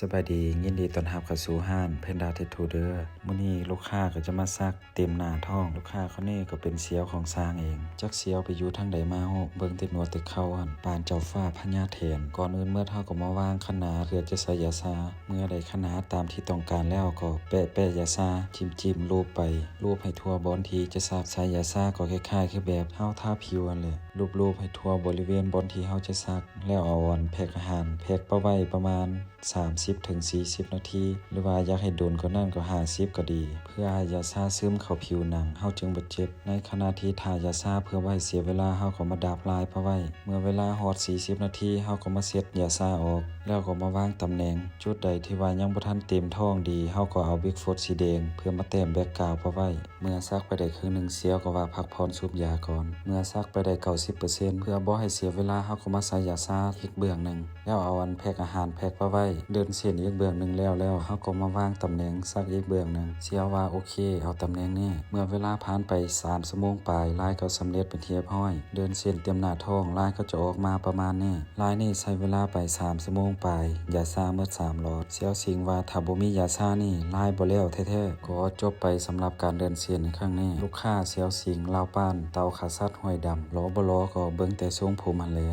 สบายดียินดีต้อนรับเข้าสู่ห้านเพนดาเททูเดอร์มื้อนี้ลูกค้าก็จะมาซักเต็มหน้าท้อง ลูกค้าเขานี่ก็เป็นเสียวของสร้างเอง จักเสียวไปอยู่ทางใดมาโหเบิ่งติดหนวดติดเข้าอันปานเจ้าฟ้าพญาเถนก่อนอื่นเมื่อเท่าก็มาวางขนาเพื่อจะใส่ยาซาเมื่อใดขนาตามที่ต้องการแล้วก็แปะแปะยาซาจิ้มจิ้มรูปไป รูปให้ทั่วบอนทีจะซักใส่ยาซาก็คล้ายๆคือแบบเฮาทาผิวอันแหละรูปให้ทั่วบริเวณบอนที่เฮาจะซัก แล้วเอาอันแพ็คอาหารแพ็คไปไว้ประมาณ30ถึง40 นาที หรือว่าอยากให้โดนก็นั่นก็50ก็ดี เพื่อให้ยาซาซึมเข้าผิวหนังเฮาจึงบ่เจ็บ ในขณะที่ทายาซาเพื่อบ่ให้เสียเวลาเฮาก็มาดาบลายเพราะไว้ เมื่อเวลาฮอด 40 นาทีเฮาก็มาเซ็ตยาซาออก แล้วก็มาวางตำแหน่ง จุดใดที่ว่ายังบ่ทันเต็มท้องดีเฮาก็เอาบิ๊กโฟตสีแดงเพื่อมาแต้มแบ็กกราวเพราะไว้ เมื่อซักไปได้ครึ่งหนึงเสียวก็ว่าพักผ่อนสูบยาก่อน เมื่อซักไปได้90%เพื่อบ่ให้เสียเวลาเฮาก็มาใส่ยาซาอีกเบื้องหนึงแล้วเอาอันแพ็คอาหารแพ็คไปไว้เดินเส้นอีกเบื้องหนึ่งแล้วแล้วเฮาก็มาวางตำแหน่งซักอีกเบื้องหนึ่งเสียวว่าโอเค เอาตำแหน่งนี้เมื่อเวลาผ่านไป3ชั่วโมงปลายลายก็สำเร็จเป็นเรียบร้อย เดินเส้นเต็มหน้าท้องลายก็จะออกมาประมาณนี้ลายนี้ใช้เวลาไป3ชั่วโมงปลายยาซาเมื่อ3หลอดเสียวสิงว่าถ้าบ่มียาซานี่ลายบ่แล้วแท้ๆก็จบไปสำหรับการเดินเส้นครั้งนี้ลูกค้าเสียวสิงลาวป้านเตาขาซัดห้อยดำล้อบ่ล้อก็เบิ่งแต่ทรงผมหันและ